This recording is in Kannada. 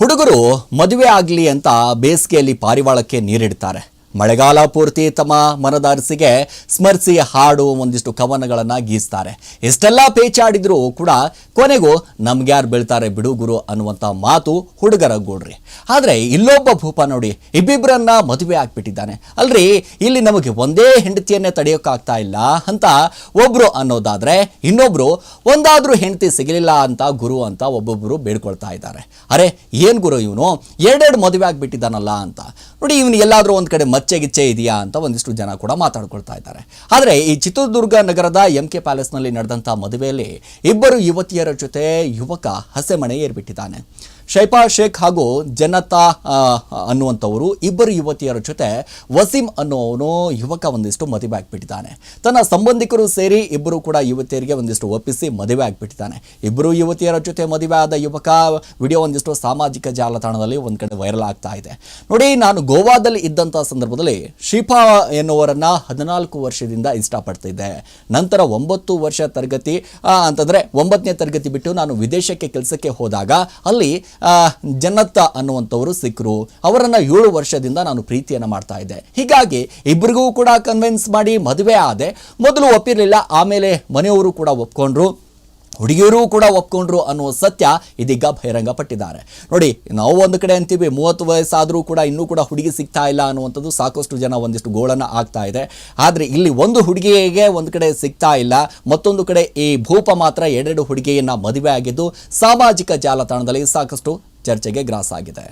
ಹುಡುಗರು ಮದುವೆ ಆಗಲಿ ಅಂತ ಬೇಸಿಗೆಯಲ್ಲಿ ಪಾರಿವಾಳಕ್ಕೆ ನೀರಿಡ್ತಾರೆ. ಮಳೆಗಾಲ ಪೂರ್ತಿ ತಮ್ಮ ಮನದಾರಿಸಿಗೆ ಸ್ಮರಿಸಿ ಹಾಡು ಒಂದಿಷ್ಟು ಕವನಗಳನ್ನು ಗೀಸ್ತಾರೆ. ಎಷ್ಟೆಲ್ಲ ಪೇಚಾಡಿದ್ರೂ ಕೂಡ ಕೊನೆಗೂ ನಮ್ಗ್ಯಾರು ಬೀಳ್ತಾರೆ ಬಿಡು ಗುರು ಅನ್ನುವಂಥ ಮಾತು ಹುಡುಗರ ಗೂಡ್ರಿ. ಆದರೆ ಇಲ್ಲೊಬ್ಬ ಭೂಪ ನೋಡಿ ಇಬ್ಬಿಬ್ಬರನ್ನ ಮದುವೆ ಆಗಿಬಿಟ್ಟಿದ್ದಾನೆ. ಅಲ್ರಿ, ಇಲ್ಲಿ ನಮಗೆ ಒಂದೇ ಹೆಂಡತಿಯನ್ನೇ ತಡೆಯೋಕ್ಕಾಗ್ತಾ ಇಲ್ಲ ಅಂತ ಒಬ್ರು ಅನ್ನೋದಾದ್ರೆ ಇನ್ನೊಬ್ಬರು ಒಂದಾದ್ರೂ ಹೆಂಡತಿ ಸಿಗಲಿಲ್ಲ ಅಂತ ಗುರು ಅಂತ ಒಬ್ಬೊಬ್ಬರು ಬೇಡ್ಕೊಳ್ತಾ ಇದ್ದಾರೆ. ಅರೆ, ಏನು ಗುರು ಇವನು? ಎರಡೆರಡು ಮದುವೆ ಆಗಿಬಿಟ್ಟಿದ್ದಾನಲ್ಲ ಅಂತ. ನೋಡಿ ಇವನು ಎಲ್ಲಾದರೂ ಒಂದು ಕಡೆ ಮಚ್ಚೆ ಗಿಚ್ಚೆ ಇದೆಯಾ ಅಂತ ಒಂದಿಷ್ಟು ಜನ ಕೂಡ ಮಾತಾಡ್ಕೊಳ್ತಾ ಇದ್ದಾರೆ. ಆದರೆ ಈ ಚಿತ್ರದುರ್ಗ ನಗರದ ಎಂ ಕೆ ಪ್ಯಾಲೇಸ್ನಲ್ಲಿ ನಡೆದಂಥ ಮದುವೆಯಲ್ಲಿ ಇಬ್ಬರು ಯುವತಿಯರ ಜೊತೆ ಯುವಕ ಹಸೆಮಣೆ ಏರ್ಬಿಟ್ಟಿದ್ದಾನೆ. ಶೈಫಾ ಶೇಖ್ ಹಾಗೂ ಜನತಾ ಅನ್ನುವಂಥವರು ಇಬ್ಬರು ಯುವತಿಯರ ಜೊತೆ ವಸೀಂ ಅನ್ನುವನು ಯುವಕ ಒಂದಿಷ್ಟು ಮದುವೆ ಆಗಿಬಿಟ್ಟಿದ್ದಾನೆ. ತನ್ನ ಸಂಬಂಧಿಕರು ಸೇರಿ ಇಬ್ಬರು ಕೂಡ ಯುವತಿಯರಿಗೆ ಒಂದಿಷ್ಟು ಒಪ್ಪಿಸಿ ಮದುವೆ ಆಗಿಬಿಟ್ಟಿದ್ದಾನೆ. ಇಬ್ಬರು ಯುವತಿಯರ ಜೊತೆ ಮದುವೆ ಆದ ಯುವಕ ವಿಡಿಯೋ ಒಂದಿಷ್ಟು ಸಾಮಾಜಿಕ ಜಾಲತಾಣದಲ್ಲಿ ಒಂದು ಕಡೆ ವೈರಲ್ ಆಗ್ತಾ ಇದೆ. ನೋಡಿ, ನಾನು ಗೋವಾದಲ್ಲಿ ಇದ್ದಂಥ ಸಂದರ್ಭದಲ್ಲಿ ಶಿಫಾ ಎನ್ನುವರನ್ನು ಹದಿನಾಲ್ಕು ವರ್ಷದಿಂದ ಇಷ್ಟಪಡ್ತಿದ್ದೆ. ನಂತರ ಒಂಬತ್ತು ವರ್ಷ ತರಗತಿ ಅಂತಂದರೆ ಒಂಬತ್ತನೇ ತರಗತಿ ಬಿಟ್ಟು ನಾನು ವಿದೇಶಕ್ಕೆ ಕೆಲಸಕ್ಕೆ ಹೋದಾಗ ಅಲ್ಲಿ ಜನ್ನತ್ತ ಅನ್ನುವಂಥವರು ಸಿಕ್ಕರು ಅವರನ್ನು ಏಳು ವರ್ಷದಿಂದ ನಾನು ಪ್ರೀತಿಯನ್ನು ಮಾಡ್ತಾ ಇದ್ದೆ. ಹೀಗಾಗಿ ಇಬ್ಬರಿಗೂ ಕೂಡ ಕನ್ವಿನ್ಸ್ ಮಾಡಿ ಮದುವೆ ಆದೆ. ಮೊದಲು ಒಪ್ಪಿರಲಿಲ್ಲ, ಆಮೇಲೆ ಮನೆಯವರು ಕೂಡ ಒಪ್ಕೊಂಡ್ರು. ಹುಡುಗಿಯರು ಕೂಡ ಒಪ್ಕೊಂಡ್ರು ಅನ್ನುವ ಸತ್ಯ ಇದೀಗ ಬಹಿರಂಗ ಪಟ್ಟಿದ್ದಾರೆ ನೋಡಿ, ನಾವು ಒಂದು ಕಡೆ ಅಂತೀವಿ, ಮೂವತ್ತು ವಯಸ್ಸಾದರೂ ಕೂಡ ಇನ್ನೂ ಕೂಡ ಹುಡುಗಿ ಸಿಗ್ತಾ ಇಲ್ಲ ಅನ್ನುವಂಥದ್ದು ಸಾಕಷ್ಟು ಜನ ಒಂದಿಷ್ಟು ಗೋಳನ್ನು ಆಗ್ತಾ ಇದೆ. ಆದರೆ ಇಲ್ಲಿ ಒಂದು ಹುಡುಗಿಗೆ ಒಂದು ಕಡೆ ಸಿಗ್ತಾ ಇಲ್ಲ, ಮತ್ತೊಂದು ಕಡೆ ಈ ಭೂಪ ಮಾತ್ರ ಎರಡೆರಡು ಹುಡುಗಿಯನ್ನ ಮದುವೆ ಆಗಿದ್ದು ಸಾಮಾಜಿಕ ಜಾಲತಾಣದಲ್ಲಿ ಸಾಕಷ್ಟು ಚರ್ಚೆಗೆ ಗ್ರಾಸ ಆಗಿದೆ.